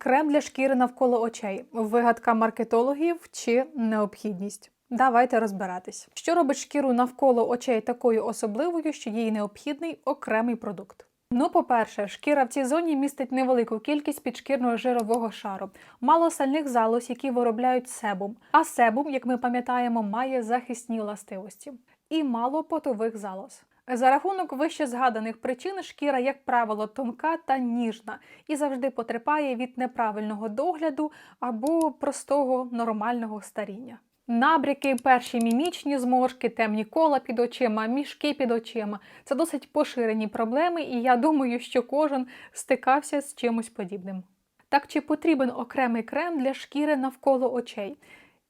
Крем для шкіри навколо очей. Вигадка маркетологів чи необхідність. Давайте розбиратись, що робить шкіру навколо очей такою особливою, що їй необхідний окремий продукт. Ну, по-перше, шкіра в цій зоні містить невелику кількість підшкірного жирового шару, мало сальних залоз, які виробляють себум. А себум, як ми пам'ятаємо, має захисні властивості і мало потових залоз. За рахунок вище згаданих причин шкіра, як правило, тонка та ніжна і завжди потерпає від неправильного догляду або простого нормального старіння. Набряки, перші мімічні зморшки, темні кола під очима, мішки під очима це досить поширені проблеми, і я думаю, що кожен стикався з чимось подібним. Так чи потрібен окремий крем для шкіри навколо очей?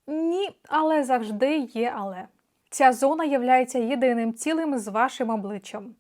Ні, але завжди є але. Ця зона є єдиним цілим з вашим обличчям.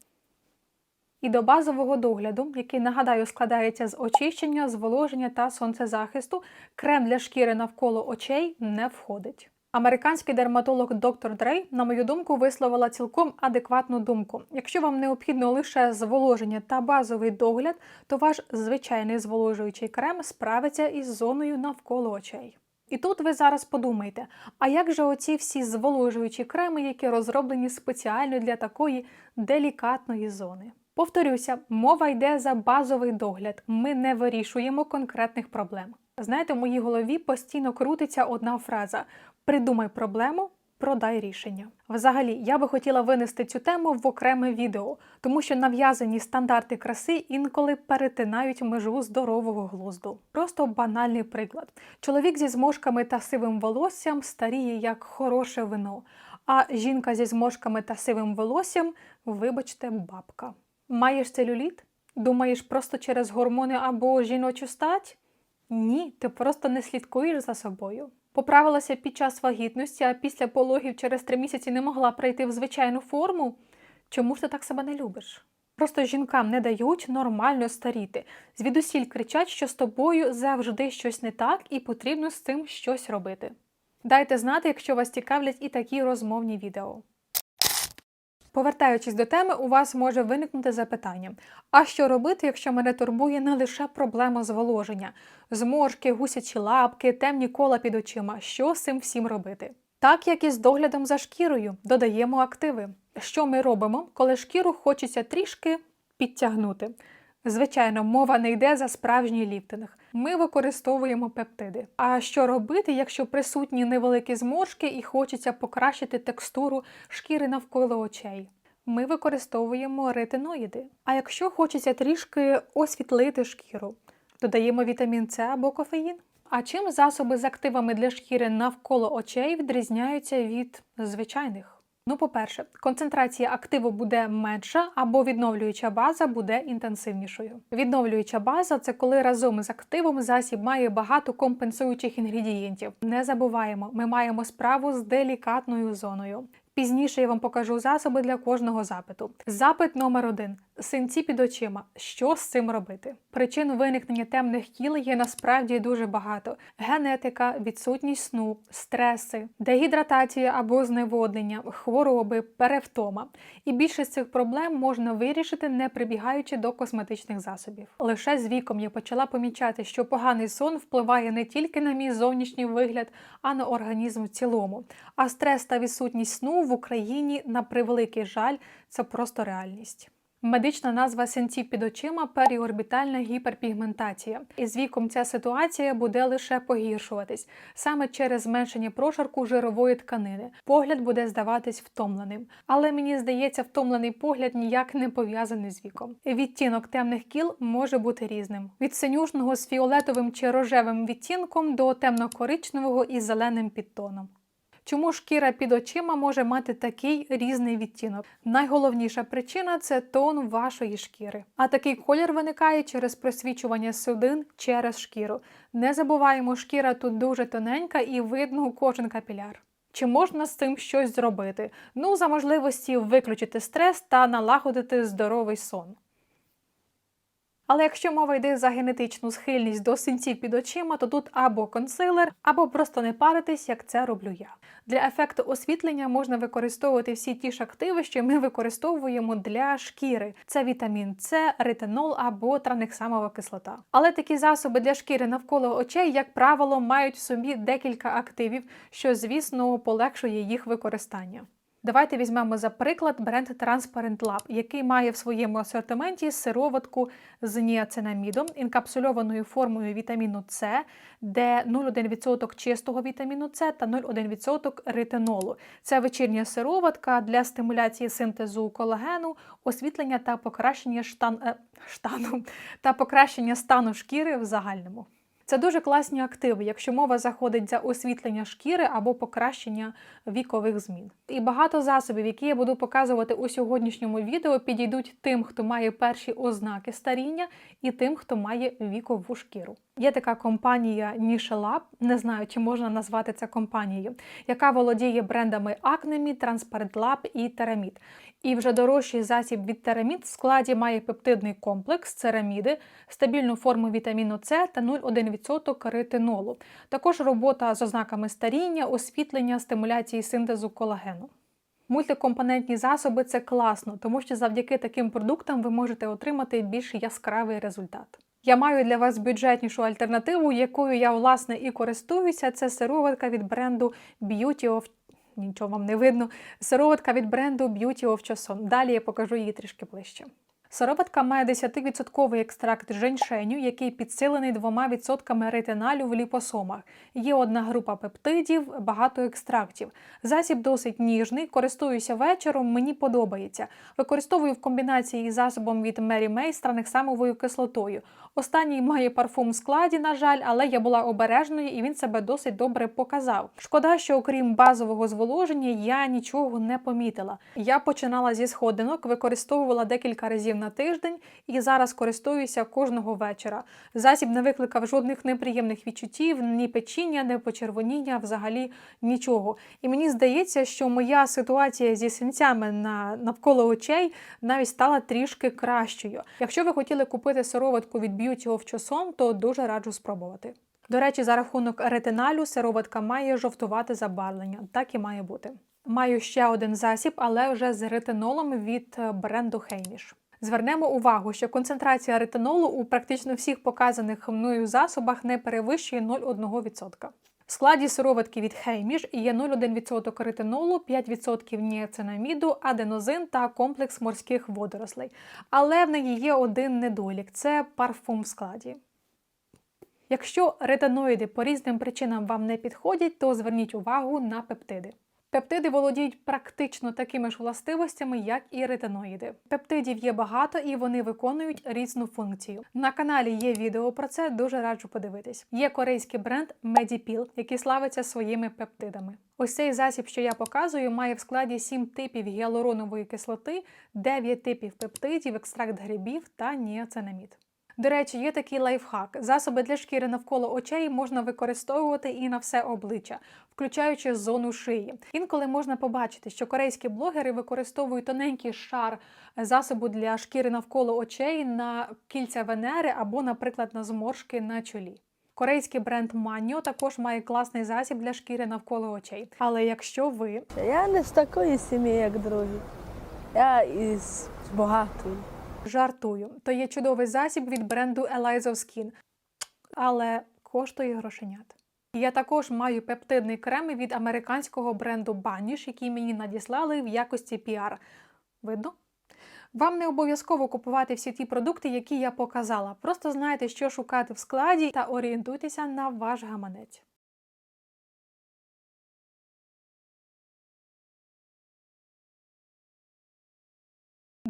І до базового догляду, який, нагадаю, складається з очищення, зволоження та сонцезахисту, крем для шкіри навколо очей не входить. Американський дерматолог доктор Дрей, на мою думку, висловила цілком адекватну думку. Якщо вам необхідно лише зволоження та базовий догляд, то ваш звичайний зволожуючий крем справиться із зоною навколо очей. І тут ви зараз подумаєте, а як же оці всі зволожуючі креми, які розроблені спеціально для такої делікатної зони? Повторюся, мова йде за базовий догляд. Ми не вирішуємо конкретних проблем. Знаєте, в моїй голові постійно крутиться одна фраза: придумай проблему. Продай рішення. Взагалі, я би хотіла винести цю тему в окреме відео, тому що нав'язані стандарти краси інколи перетинають межу здорового глузду. Просто банальний приклад: чоловік зі зморшками та сивим волоссям старіє як хороше вино, а жінка зі зморшками та сивим волоссям, вибачте, бабка. Маєш целюліт? Думаєш, просто через гормони або жіночу стать? Ні, ти просто не слідкуєш за собою. Поправилася під час вагітності, а після пологів через три місяці не могла прийти в звичайну форму. Чому ж ти так себе не любиш? Просто жінкам не дають нормально старіти. Звідусіль кричать, що з тобою завжди щось не так і потрібно з цим щось робити. Дайте знати, якщо вас цікавлять і такі розмовні відео. Повертаючись до теми, у вас може виникнути запитання: а що робити, якщо мене турбує не лише проблема зволоження, зморшки, гусячі лапки, темні кола під очима? Що з цим всім робити? Так як і з доглядом за шкірою, додаємо активи. Що ми робимо, коли шкіру хочеться трішки підтягнути? Звичайно, мова не йде за справжній ліфтинг. Ми використовуємо пептиди. А що робити, якщо присутні невеликі зморшки і хочеться покращити текстуру шкіри навколо очей? Ми використовуємо ретиноїди. А якщо хочеться трішки освітлити шкіру, додаємо вітамін С або кофеїн. А чим засоби з активами для шкіри навколо очей відрізняються від звичайних? Ну, по-перше, концентрація активу буде менша, або відновлююча база буде інтенсивнішою. Відновлююча база це коли разом з активом засіб має багато компенсуючих інгредієнтів. Не забуваємо, ми маємо справу з делікатною зоною. Пізніше я вам покажу засоби для кожного запиту. Запит номер один: синці під очима. Що з цим робити? Причин виникнення темних кіл є насправді дуже багато: генетика, відсутність сну, стреси, дегідратація або зневоднення, хвороби, перевтома. І більшість цих проблем можна вирішити, не прибігаючи до косметичних засобів. Лише з віком я почала помічати, що поганий сон впливає не тільки на мій зовнішній вигляд, а на організм в цілому. А стрес та відсутність сну в Україні, на превеликий жаль, це просто реальність. Медична назва синців під очима періорбітальна гіперпігментація. І з віком ця ситуація буде лише погіршуватись саме через зменшення прошарку жирової тканини. Погляд буде здаватись втомленим. Але мені здається, втомлений погляд ніяк не пов'язаний з віком. Відтінок темних кіл може бути різним: від синюшного з фіолетовим чи рожевим відтінком до темно-коричневого із зеленим підтоном. Чому шкіра під очима може мати такий різний відтінок? Найголовніша причина це тон вашої шкіри. А такий колір виникає через просвічування судин через шкіру. Не забуваємо, шкіра тут дуже тоненька і видно кожен капіляр. Чи можна з цим щось зробити? Ну, за можливості виключити стрес та налагодити здоровий сон. Але якщо мова йде за генетичну схильність до синців під очима, то тут або консилер, або просто не паритись, як це роблю я. Для ефекту освітлення можна використовувати всі ті ж активи, що ми використовуємо для шкіри. Це вітамін С, ретинол або транексамова кислота. Але такі засоби для шкіри навколо очей, як правило, мають в собі декілька активів, що, звісно, полегшує їх використання. Давайте візьмемо за приклад бренд Transparent Lab, який має в своєму асортименті сироватку з ніацинамідом, інкапсульованою формою вітаміну С, де 0,1% чистого вітаміну С та 0,1% ретинолу. Це вечірня сироватка для стимуляції синтезу колагену, освітлення та покращення штан... е, штану та покращення стану шкіри в загальному. Це дуже класні активи, якщо мова заходить за освітлення шкіри або покращення вікових змін. І багато засобів, які я буду показувати у сьогоднішньому відео, підійдуть тим, хто має перші ознаки старіння, і тим, хто має вікову шкіру. Є така компанія Nisha Lab, не знаю, чи можна назвати це компанією, яка володіє брендами Acnemy, Transparent Lab і Teramid. І вже дорожчий засіб від Терамід в складі має пептидний комплекс цераміди, стабільну форму вітаміну С та 0,1% ретинолу. Також робота з ознаками старіння, освітлення, стимуляції синтезу колагену. Мультикомпонентні засоби це класно, тому що завдяки таким продуктам ви можете отримати більш яскравий результат. Я маю для вас бюджетнішу альтернативу, якою я власне і користуюся. Це сироватка від бренду Beauty of Нічого вам не видно. Сироватка від бренду Beauty of Choson. Далі я покажу її трішки ближче. Сироватка має 10% екстракт женьшеню, який підсилений 2% ретиналю в ліпосомах. Є одна група пептидів, багато екстрактів. Засіб досить ніжний, користуюся вечором, мені подобається. Використовую в комбінації з засобом від Mary May з транексамовою кислотою. Останній має парфум в складі, на жаль, але я була обережною і він себе досить добре показав. Шкода, що окрім базового зволоження я нічого не помітила. Я починала зі сходинок, використовувала декілька разів на тиждень і зараз користуюся кожного вечора. Засіб не викликав жодних неприємних відчуттів, ні печіння, ні почервоніння, взагалі нічого. І мені здається, що моя ситуація зі синцями на навколо очей навіть стала трішки кращою. Якщо ви хотіли купити сироватку від Beauty of Choson, то дуже раджу спробувати. До речі, за рахунок ретиналю сироватка має жовтувати забарвлення, так і має бути. Маю ще один засіб, але вже з ретинолом від бренду Хейміш. Звернемо увагу, що концентрація ретинолу у практично всіх показаних мною засобах не перевищує 0,1%. В складі сироватки від Хейміш є 0,1% ретинолу, 5% ніацинаміду, аденозин та комплекс морських водорослей. Але в неї є один недолік це парфум в складі. Якщо ретиноїди по різним причинам вам не підходять, то зверніть увагу на пептиди. Пептиди володіють практично такими ж властивостями, як і ретиноїди. Пептидів є багато і вони виконують різну функцію. На каналі є відео про це, дуже раджу подивитись. Є корейський бренд Medipil, який славиться своїми пептидами. Ось цей засіб, що я показую, має в складі 7 типів гіалуронової кислоти, 9 типів пептидів, екстракт грибів та ніацинамід. До речі, є такий лайфхак. Засоби для шкіри навколо очей можна використовувати і на все обличчя, включаючи зону шиї. Інколи можна побачити, що корейські блогери використовують тоненький шар засобу для шкіри навколо очей на кільця Венери або, наприклад, на зморшки на чолі. Корейський бренд Manio також має класний засіб для шкіри навколо очей. Але якщо ви Я не з такої сім'ї, як другі. Я із багатої. Жартую, то є чудовий засіб від бренду Eliza Skin, але коштує грошенят. Я також маю пептидний крем від американського бренду Banish, який мені надіслали в якості піар. Видно? Вам не обов'язково купувати всі ті продукти, які я показала. Просто знайте, що шукати в складі, та орієнтуйтеся на ваш гаманець.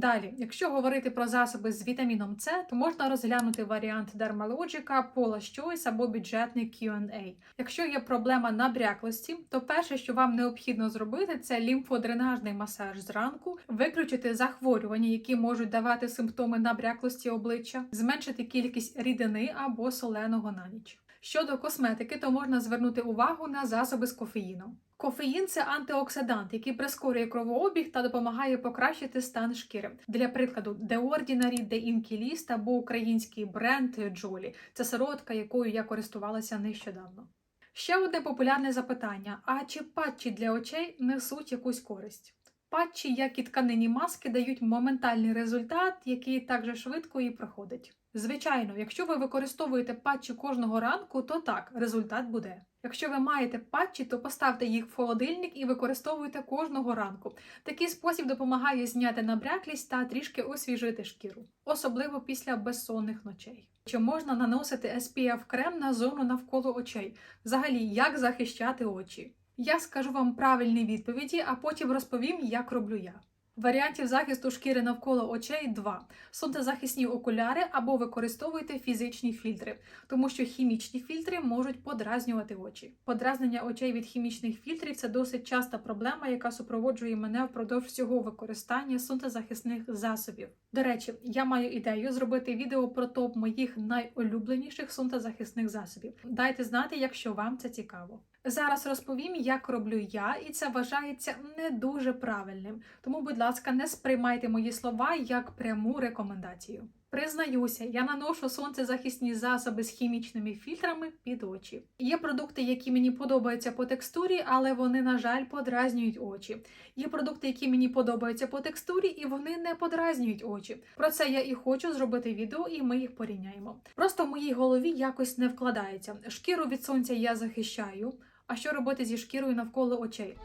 Далі, якщо говорити про засоби з вітаміном С, то можна розглянути варіант Dermalogica, Paula's Choice або бюджетний Q&A. Якщо є проблема набряклості, то перше, що вам необхідно зробити, це лімфодренажний масаж зранку, виключити захворювання, які можуть давати симптоми набряклості обличчя, зменшити кількість рідини або соленого на ніч. Щодо косметики, то можна звернути увагу на засоби з кофеїном. Кофеїн це антиоксидант, який прискорює кровообіг та допомагає покращити стан шкіри. Для прикладу, The Ordinary, The Inky List або український бренд Джолі. Це сироватка, якою я користувалася нещодавно. Ще одне популярне запитання: а чи патчі для очей несуть якусь користь? Патчі, як і тканині маски, дають моментальний результат, який так же швидко і проходить. Звичайно, якщо ви використовуєте патчі кожного ранку, то так, результат буде. Якщо ви маєте патчі, то поставте їх в холодильник і використовуйте кожного ранку. Такий спосіб допомагає зняти набряклість та трішки освіжити шкіру, особливо після безсонних ночей. Чи можна наносити SPF крем на зону навколо очей? Взагалі, як захищати очі? Я скажу вам правильні відповіді, а потім розповім, як роблю я. Варіантів захисту шкіри навколо очей два: сонцезахисні окуляри або використовуйте фізичні фільтри, тому що хімічні фільтри можуть подразнювати очі. Подразнення очей від хімічних фільтрів це досить часта проблема, яка супроводжує мене впродовж всього використання сонцезахисних засобів. До речі, я маю ідею зробити відео про топ моїх найулюбленіших сонцезахисних засобів. Дайте знати, якщо вам це цікаво. Зараз розповім, як роблю я, і це вважається не дуже правильним. Тому, будь ласка, не сприймайте мої слова як пряму рекомендацію. Признаюся, я наношу сонцезахисні засоби з хімічними фільтрами під очі. Є продукти, які мені подобаються по текстурі, але вони, на жаль, подразнюють очі. Є продукти, які мені подобаються по текстурі, і вони не подразнюють очі. Про це я і хочу зробити відео, і ми їх порівняємо. Просто в моїй голові якось не вкладається. Шкіру від сонця я захищаю. А що робити зі шкірою навколо очей?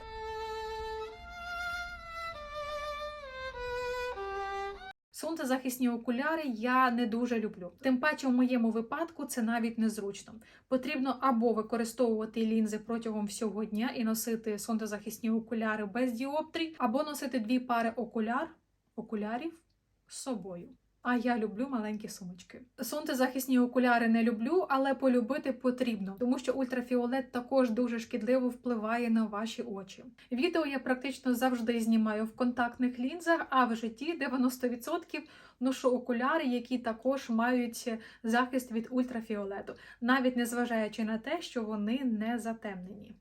Сонцезахисні окуляри я не дуже люблю. Тим паче, в моєму випадку це навіть незручно. Потрібно або використовувати лінзи протягом всього дня і носити сонцезахисні окуляри без діоптрій, або носити дві пари окуляр, окулярів з собою. А я люблю маленькі сумочки. Сонцезахисні окуляри не люблю, але полюбити потрібно, тому що ультрафіолет також дуже шкідливо впливає на ваші очі. Відео я практично завжди знімаю в контактних лінзах, а в житті 90% ношу окуляри, які також мають захист від ультрафіолету, навіть незважаючи на те, що вони не затемнені.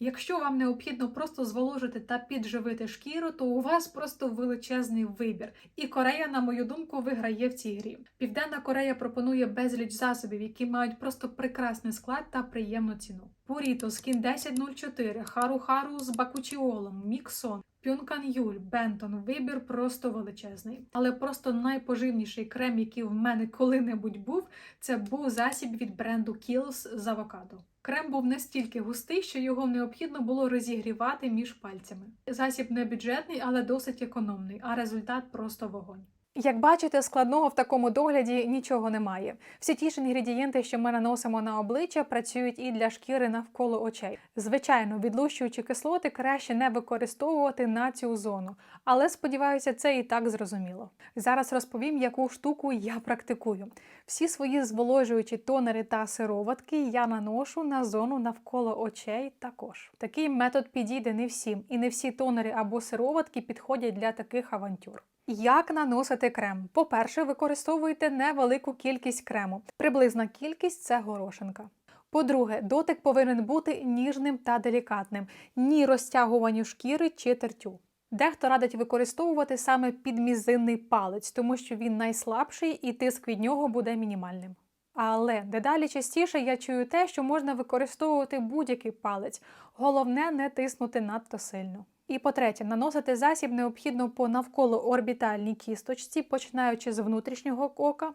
Якщо вам необхідно просто зволожити та підживити шкіру, то у вас просто величезний вибір. І Корея, на мою думку, виграє в цій грі. Південна Корея пропонує безліч засобів, які мають просто прекрасний склад та приємну ціну. Purito, Skin 1004, Хару Хару з бакучіолом, Міксон. Пюнкан Юль, Бентон, вибір просто величезний. Але просто найпоживніший крем, який в мене коли-небудь був, це був засіб від бренду Kiehl's з авокадо. Крем був настільки густий, що його необхідно було розігрівати між пальцями. Засіб не бюджетний, але досить економний, а результат просто вогонь. Як бачите, складного в такому догляді нічого немає. Всі ті ж інгредієнти, що ми наносимо на обличчя, працюють і для шкіри навколо очей. Звичайно, відлущуючі кислоти краще не використовувати на цю зону, але сподіваюся, це і так зрозуміло. Зараз розповім, яку штуку я практикую. Всі свої зволожуючі тонери та сироватки я наношу на зону навколо очей також. Такий метод підійде не всім, і не всі тонери або сироватки підходять для таких авантюр. Як наносити крем? По-перше, використовуйте невелику кількість крему. Приблизна кількість це горошинка. По-друге, дотик повинен бути ніжним та делікатним, ні розтягуванню шкіри чи тертю. Дехто радить використовувати саме підмізинний палець, тому що він найслабший і тиск від нього буде мінімальним. Але дедалі частіше я чую те, що можна використовувати будь-який палець. Головне не тиснути надто сильно. І по-третє, наносити засіб необхідно по навколоорбітальній кісточці, починаючи з внутрішнього ока.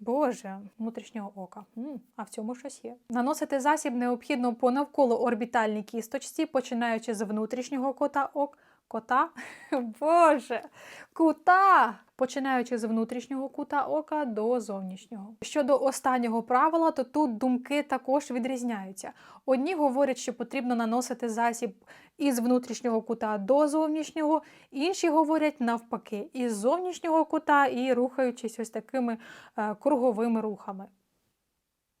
Боже, внутрішнього ока. А в цьому щось є. Наносити засіб необхідно по навколоорбітальній кісточці, починаючи з внутрішнього кота ок. Кота? Боже, кута! Починаючи з внутрішнього кута ока до зовнішнього. Щодо останнього правила, то тут думки також відрізняються. Одні говорять, що потрібно наносити засіб із внутрішнього кута до зовнішнього, інші говорять навпаки, із зовнішнього кута і рухаючись ось такими е, круговими рухами.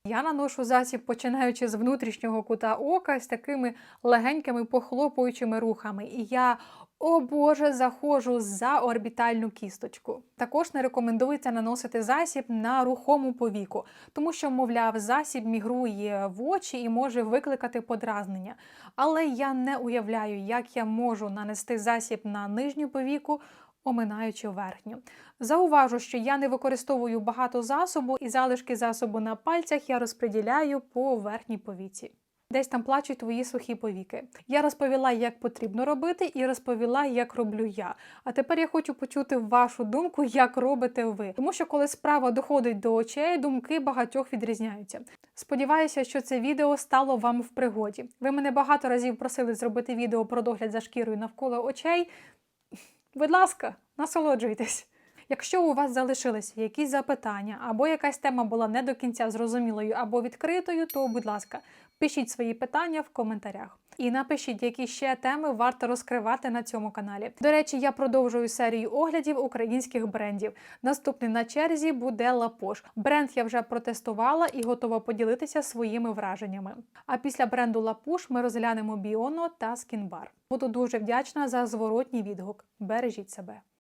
Я наношу засіб, починаючи з внутрішнього кута ока з такими легенькими похлопуючими рухами. І я, о Боже, заходжу за орбітальну кісточку. Також не рекомендується наносити засіб на рухому повіку, тому що, мовляв, засіб мігрує в очі і може викликати подразнення. Але я не уявляю, як я можу нанести засіб на нижню повіку, оминаючи верхню. Зауважу, що я не використовую багато засобу, і залишки засобу на пальцях я розподіляю по верхній повіці. Десь там плачуть твої сухі повіки. Я розповіла, як потрібно робити, і розповіла, як роблю я. А тепер я хочу почути вашу думку, як робите ви. Тому що коли справа доходить до очей, думки багатьох відрізняються. Сподіваюся, що це відео стало вам в пригоді. Ви мене багато разів просили зробити відео про догляд за шкірою навколо очей. Будь ласка, насолоджуйтесь. Якщо у вас залишилися якісь запитання, або якась тема була не до кінця зрозумілою або відкритою, то, будь ласка, пишіть свої питання в коментарях. І напишіть, які ще теми варто розкривати на цьому каналі. До речі, я продовжую серію оглядів українських брендів. Наступний на черзі буде Лапош. Бренд я вже протестувала і готова поділитися своїми враженнями. А після бренду Лапуш ми розглянемо Біоно та Скінбар. Буду дуже вдячна за зворотній відгук. Бережіть себе.